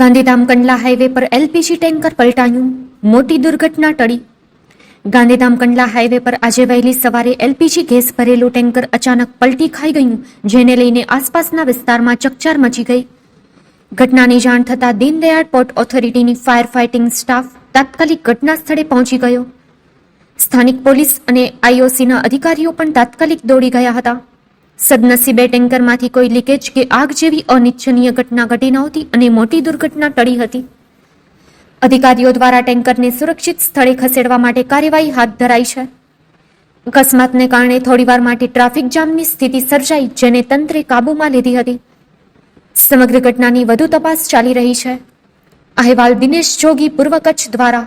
Gandhidham Kandla highway પર LPG tanker પલટાયું. મોટી દુર્ઘટના ટળી. ગાંધીધામ કંડલા હાઈવે પર આજે વહેલી સવારે એલપીજી ગેસ ભરેલું ટેન્કર અચાનક પલટી ખાઈ ગયું, જેને લઈને આસપાસના વિસ્તારમાં ચકચાર મચી ગઈ. ઘટનાની જાણ થતાં દીનદયાળ પોર્ટ ઓથોરિટીની ફાયર ફાઇટિંગ સ્ટાફ તાત્કાલિક ઘટના સ્થળે પહોંચી ગયો. સ્થાનિક પોલીસ અને આઈઓસીના અધિકારીઓ પણ તાત્કાલિક દોડી ગયા હતા. સદનસીબે ટેન્કરમાંથી કોઈ લીકેજ કે આગ જેવી અનિચ્છનીય ઘટના ઘટી નહોતી અને મોટી દુર્ઘટના ટળી હતી. અધિકારીઓ દ્વારા ટેન્કરને સુરક્ષિત સ્થળે ખસેડવા માટે કાર્યવાહી હાથ ધરાઈ છે. અકસ્માતને કારણે થોડીવાર માટે ટ્રાફિક જામની સ્થિતિ સર્જાઈ જેને તંત્રે કાબૂમાં લીધી હતી. સમગ્ર ઘટનાની વધુ તપાસ ચાલી રહી છે. અહેવાલ દિનેશ જોગી, પૂર્વ કચ્છ દ્વારા.